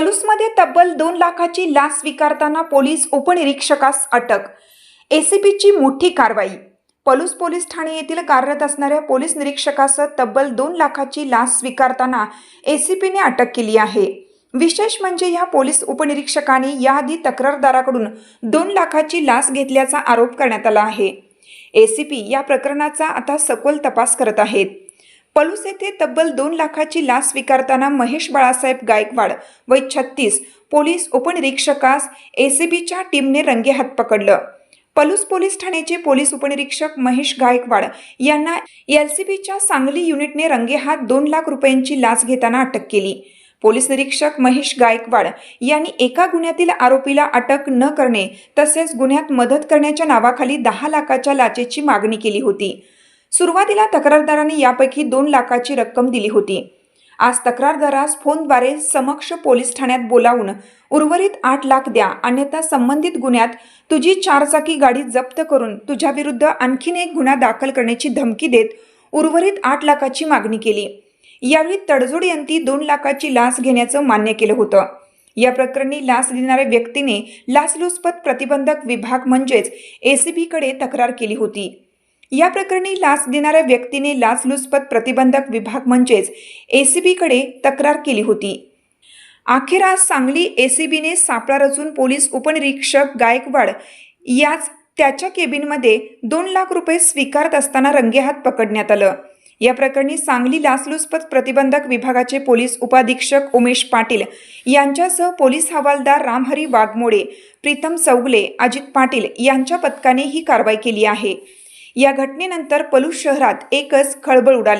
पलूसमध्ये तब्बल दोन लाखाची लाच स्वीकारताना पोलीस उपनिरीक्षकास अटक एसीपीची मोठी कारवाई. पलूस पोलीस ठाणे येथील कार्यरत असणाऱ्या पोलीस निरीक्षकासह तब्बल दोन लाखाची लाच स्वीकारताना एसीपीने अटक केली आहे. विशेष म्हणजे या पोलीस उपनिरीक्षकाने याआधी तक्रारदाराकडून दोन लाखाची लाच घेतल्याचा आरोप करण्यात आला आहे. एसीपी या प्रकरणाचा आता सखोल तपास करत आहेत. पलूस येथे तब्बल दोन लाखाची लाच स्वीकारताना महेश बाळासाहेब गायकवाड वय छत्तीस पोलीस उपनिरीक्षकास एसीबीच्या टीमने रंगेहात पकडलं. पलूस पोलीस ठाण्याचे पोलीस उपनिरीक्षक महेश गायकवाड यांना एलसीबीच्या सांगली युनिटने रंगेहात दोन लाख रुपयांची लाच घेताना अटक केली. पोलीस निरीक्षक महेश गायकवाड यांनी एका गुन्ह्यातील आरोपीला अटक न करणे तसेच गुन्ह्यात मदत करण्याच्या नावाखाली दहा लाखाच्या लाचेची मागणी केली होती. सुरुवातीला तक्रारदाराने यापैकी दोन लाखाची रक्कम दिली होती. आज तक्रारदारास फोनद्वारे समक्ष पोलीस ठाण्यात बोलावून उर्वरित आठ लाख द्या अन्यथा संबंधित गुन्ह्यात तुझी चारचाकी गाडी जप्त करून तुझ्याविरुद्ध आणखीन एक गुन्हा दाखल करण्याची धमकी देत उर्वरित आठ लाखाची मागणी केली. यावेळी तडजोड यांनी दोन लाखाची लाच घेण्याचं मान्य केलं होतं. या प्रकरणी लाच देणाऱ्या व्यक्तीने लाचलुचपत प्रतिबंधक विभाग म्हणजेच एसीबीकडे तक्रार केली होती. या प्रकरणी लाच देणाऱ्या व्यक्तीने लाचलुचपत प्रतिबंधक विभाग म्हणजेच एसीबीकडे तक्रार केली होती. अखेर आज सांगली एसीबीने सापळा रचून पोलीस उपनिरीक्षक गायकवाड याच त्याच्या केबिनमध्ये दोन लाख रुपये स्वीकारत असताना रंगेहात पकडण्यात आलं. या प्रकरणी सांगली लाचलुचपत प्रतिबंधक विभागाचे पोलीस उपाधीक्षक उमेश पाटील यांच्यासह पोलीस हवालदार रामहरी वाघमोडे प्रीतम चौगले अजित पाटील यांच्या पथकाने ही कारवाई केली आहे. या घटनेनंतर पलूस शहरात एकच खळबळ उडाली.